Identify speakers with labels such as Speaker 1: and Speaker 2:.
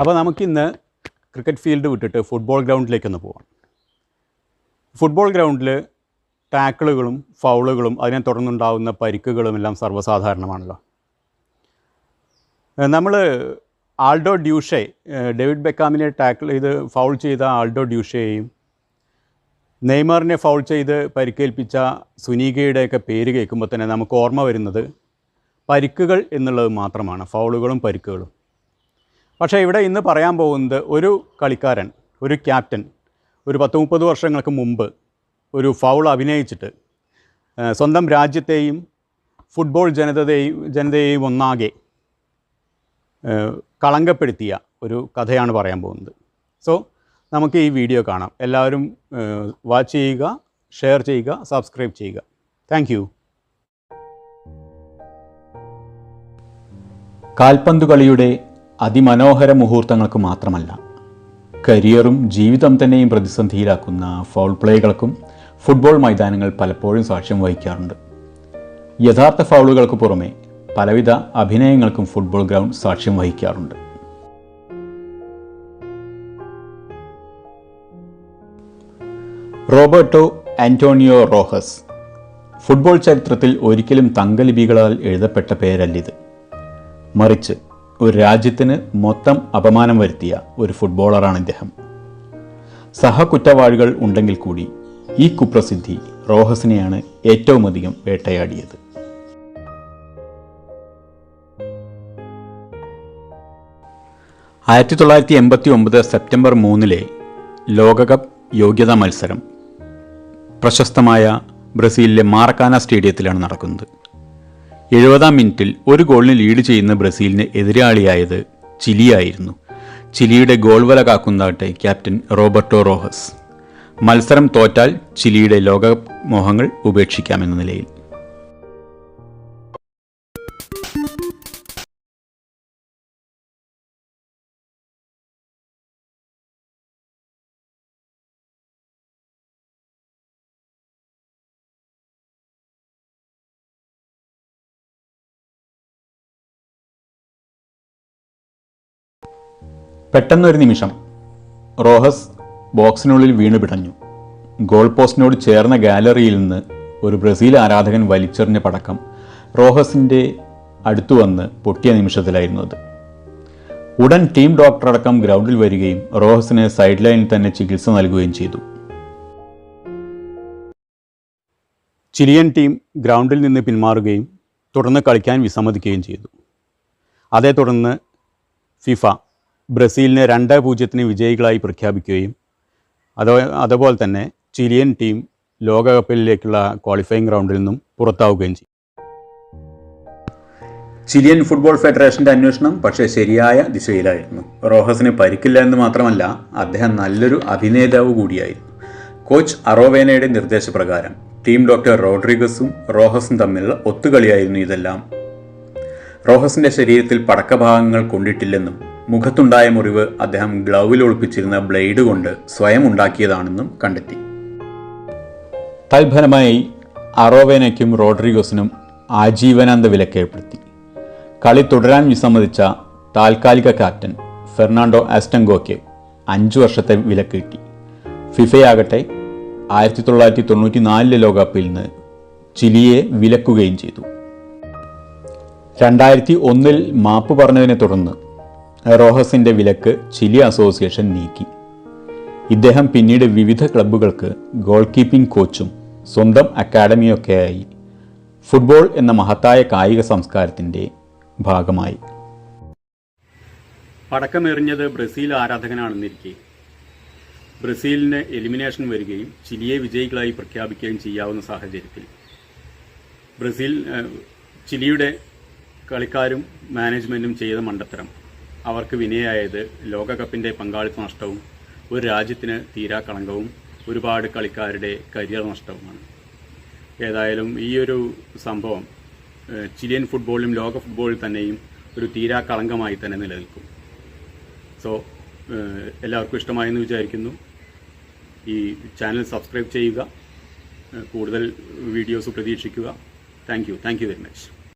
Speaker 1: അപ്പോൾ നമുക്കിന്ന് cricket field വിട്ടിട്ട് ഫുട്ബോൾ ഗ്രൗണ്ടിലേക്കൊന്ന് പോവാം. ഫുട്ബോൾ ഗ്രൗണ്ടിൽ ടാക്കിളുകളും ഫൗളുകളും അതിനെ തുടർന്നുണ്ടാവുന്ന പരിക്കുകളും എല്ലാം സർവസാധാരണമാണല്ലോ. നമ്മൾ ആൾഡോ ഡ്യൂഷെ ഡേവിഡ് ബെക്കാമിനെ ടാക്കിൾ ചെയ്ത് ഫൗൾ ചെയ്ത ആൾഡോ ഡ്യൂഷയെയും നെയ്മറിനെ ഫൗൾ ചെയ്ത് പരിക്കേൽപ്പിച്ച സുനീകയുടെയൊക്കെ പേര് കേൾക്കുമ്പോൾ തന്നെ നമുക്ക് ഓർമ്മ വരുന്നത് പരിക്കുകൾ എന്നുള്ളത് മാത്രമാണ് ഫൗളുകളും പരിക്കുകളും. പക്ഷേ ഇവിടെ ഇന്ന് പറയാൻ പോകുന്നത് ഒരു കളിക്കാരൻ ഒരു ക്യാപ്റ്റൻ ഒരു പത്ത് മുപ്പത് വർഷങ്ങൾക്ക് മുമ്പ് ഒരു ഫൗൾ അഭിനയിച്ചിട്ട് സ്വന്തം രാജ്യത്തെയും ഫുട്ബോൾ ജനതയെയും ജനതയെയും ഒന്നാകെ കളങ്കപ്പെടുത്തിയ ഒരു കഥയാണ് പറയാൻ പോകുന്നത്. സോ നമുക്ക് ഈ വീഡിയോ കാണാം. എല്ലാവരും വാച്ച് ചെയ്യുക ഷെയർ ചെയ്യുക സബ്സ്ക്രൈബ് ചെയ്യുക. താങ്ക് യു കാൽപന്ത് കളിയുടെ അതിമനോഹര മുഹൂർത്തങ്ങൾക്ക് മാത്രമല്ല കരിയറും ജീവിതം തന്നെയും പ്രതിസന്ധിയിലാക്കുന്ന ഫൗൾ പ്ലേകൾക്കും ഫുട്ബോൾ മൈതാനങ്ങൾ പലപ്പോഴും സാക്ഷ്യം വഹിക്കാറുണ്ട്. യഥാർത്ഥ ഫൗളുകൾക്ക് പുറമെ പലവിധ അഭിനയങ്ങൾക്കും ഫുട്ബോൾ ഗ്രൗണ്ട് സാക്ഷ്യം വഹിക്കാറുണ്ട്. റോബർട്ടോ ആന്റോണിയോ റോഹസ് ഫുട്ബോൾ ചരിത്രത്തിൽ ഒരിക്കലും തങ്കലിപികളാൽ എഴുതപ്പെട്ട പേരല്ലിത്. മറിച്ച് ഒരു രാജ്യത്തിന് മൊത്തം അപമാനം വരുത്തിയ ഒരു ഫുട്ബോളറാണ് ഇദ്ദേഹം. സഹകുറ്റവാളികൾ ഉണ്ടെങ്കിൽ കൂടി ഈ കുപ്രസിദ്ധി റോഹസിനെയാണ് ഏറ്റവും അധികം വേട്ടയാടിയത്. ആയിരത്തി തൊള്ളായിരത്തി എൺപത്തി ഒമ്പത് സെപ്റ്റംബർ മൂന്നിലെ ലോകകപ്പ് യോഗ്യതാ മത്സരം പ്രശസ്തമായ ബ്രസീലിലെ മാറക്കാന സ്റ്റേഡിയത്തിലാണ് നടക്കുന്നത്. എഴുപതാം മിനിറ്റിൽ ഒരു ഗോളിന് ലീഡ് ചെയ്യുന്ന ബ്രസീലിന് എതിരാളിയായത് ചിലിയായിരുന്നു. ചിലിയുടെ ഗോൾ വല കാക്കുന്നതാട്ടെ ക്യാപ്റ്റൻ റോബർട്ടോ റോഹസ്. മത്സരം തോറ്റാൽ ചിലിയുടെ ലോകമോഹങ്ങൾ മോഹങ്ങൾ ഉപേക്ഷിക്കാമെന്ന നിലയിൽ. പെട്ടെന്നൊരു നിമിഷം റോഹസ് ബോക്സിനുള്ളിൽ വീണു പിടഞ്ഞു. ഗോൾ പോസ്റ്റിനോട് ചേർന്ന ഗാലറിയിൽ നിന്ന് ഒരു ബ്രസീൽ ആരാധകൻ വലിച്ചെറിഞ്ഞ പടക്കം റോഹസിന്റെ അടുത്തു വന്ന് പൊട്ടിയ നിമിഷത്തിലായിരുന്നു അത്. ഉടൻ ടീം ഡോക്ടറടക്കം ഗ്രൗണ്ടിൽ വരികയും റോഹസിന് സൈഡ് ലൈനിൽ തന്നെ ചികിത്സ നൽകുകയും ചെയ്തു. ചിലിയൻ ടീം ഗ്രൗണ്ടിൽ നിന്ന് പിന്മാറുകയും തുടർന്ന് കളിക്കാൻ വിസമ്മതിക്കുകയും ചെയ്തു. അതേ തുടർന്ന് ഫിഫ ബ്രസീലിനെ രണ്ട് പൂജ്യത്തിന് വിജയികളായി പ്രഖ്യാപിക്കുകയും അതോ അതുപോലെ തന്നെ ചിലിയൻ ടീം ലോകകപ്പിലേക്കുള്ള ക്വാളിഫയിങ് റൗണ്ടിൽ നിന്നും പുറത്താവുകയും ചെയ്യും. ചിലിയൻ ഫുട്ബോൾ ഫെഡറേഷന്റെ അന്വേഷണം പക്ഷേ ശരിയായ ദിശയിലായിരുന്നു. റോഹസിന് പരിക്കില്ല എന്ന് മാത്രമല്ല അദ്ദേഹം നല്ലൊരു അഭിനേതാവ് കൂടിയായിരുന്നു. കോച്ച് അറോവേനയുടെ നിർദ്ദേശപ്രകാരം ടീം ഡോക്ടർ റോഡ്രിഗസും റോഹസും തമ്മിലുള്ള ഒത്തുകളിയായിരുന്നു ഇതെല്ലാം. റോഹസിന്റെ ശരീരത്തിൽ പടക്കഭാഗങ്ങൾ കൊണ്ടിട്ടില്ലെന്നും മുഖത്തുണ്ടായ മുറിവ് അദ്ദേഹം ഗ്ലൗവിൽ ഒളിപ്പിച്ചിരുന്ന ബ്ലേഡ് കൊണ്ട് സ്വയം ഉണ്ടാക്കിയതാണെന്നും കണ്ടെത്തി. തൽഫലമായി അറോവേനയ്ക്കും റോഡ്രിഗോസിനും ആജീവനാന്ത വിലക്ക് ഏർപ്പെടുത്തി. കളി തുടരാൻ വിസമ്മതിച്ച താൽക്കാലിക ക്യാപ്റ്റൻ ഫെർണാണ്ടോ ആസ്റ്റങ്കോയ്ക്ക് അഞ്ചു വർഷത്തെ വിലക്ക് കിട്ടി. ഫിഫയാകട്ടെ ആയിരത്തി തൊള്ളായിരത്തി തൊണ്ണൂറ്റി നാലിലെ ലോകകപ്പിൽ നിന്ന് ചിലിയെ വിലക്കുകയും ചെയ്തു. രണ്ടായിരത്തി ഒന്നിൽ മാപ്പ് പറഞ്ഞതിനെ തുടർന്ന് റോഹസിന്റെ വിലക്ക് ചിലി അസോസിയേഷൻ നീക്കി. ഇദ്ദേഹം പിന്നീട് വിവിധ ക്ലബ്ബുകൾക്ക് ഗോൾ കീപ്പിംഗ് കോച്ചും സ്വന്തം അക്കാഡമിയൊക്കെയായി ഫുട്ബോൾ എന്ന മഹത്തായ കായിക സംസ്കാരത്തിന്റെ ഭാഗമായി. പടക്കമെറിഞ്ഞത് ബ്രസീൽ ആരാധകനാണെന്നിരിക്കെ. ബ്രസീലിന് എലിമിനേഷൻ വരികയും ചിലിയെ വിജയികളായി പ്രഖ്യാപിക്കുകയും ചെയ്യാവുന്ന സാഹചര്യത്തിൽ. ബ്രസീൽ ചിലിയുടെ കളിക്കാരും മാനേജ്മെന്റും ചെയ്ത മണ്ടത്തരം. അവർക്ക് വിനയായത് ലോകകപ്പിന്റെ പങ്കാളിത്ത നഷ്ടവും ഒരു രാജ്യത്തിന് തീരാക്കളങ്കവും ഒരുപാട് കളിക്കാരുടെ കരിയർ നഷ്ടവുമാണ്. ഏതായാലും ഈ ഒരു സംഭവം ചിലിയൻ ഫുട്ബോളിലും ലോക ഫുട്ബോളിൽ തന്നെയും ഒരു തീരാക്കളങ്കമായി തന്നെ നിലനിൽക്കും. സോ എല്ലാവർക്കും ഇഷ്ടമായെന്ന് വിചാരിക്കുന്നു. ഈ ചാനൽ സബ്സ്ക്രൈബ് ചെയ്യുക കൂടുതൽ videos പ്രതീക്ഷിക്കുക. Thank you. Thank you very much.